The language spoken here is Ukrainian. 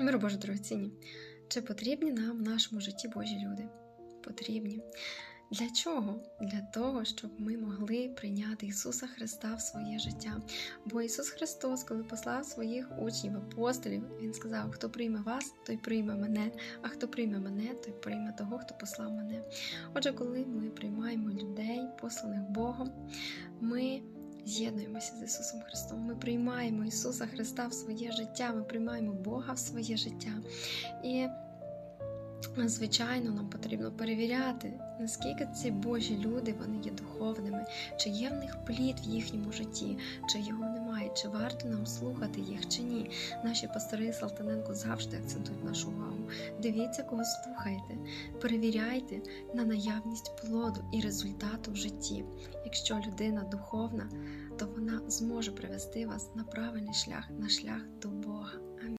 Миро Боже дорогоцінні, чи потрібні нам в нашому житті Божі люди? Потрібні. Для чого? Для того, щоб ми могли прийняти Ісуса Христа в своє життя. Бо Ісус Христос, коли послав своїх учнів, апостолів, Він сказав: хто прийме вас, той прийме мене, а хто прийме мене, той прийме того, хто послав мене. Отже, коли ми приймаємо людей, посланих Богом, ми з'єднуємося з Ісусом Христом. Ми приймаємо Ісуса Христа в своє життя, ми приймаємо Бога в своє життя. І Звичайно, нам потрібно перевіряти, наскільки ці Божі люди вони є духовними, чи є в них плід в їхньому житті, чи його немає, чи варто нам слухати їх, чи ні. Наші пастори Салтаненко завжди акцентують нашу увагу. Дивіться, кого слухаєте, перевіряйте на наявність плоду і результату в житті. Якщо людина духовна, то вона зможе привести вас на правильний шлях, на шлях до Бога.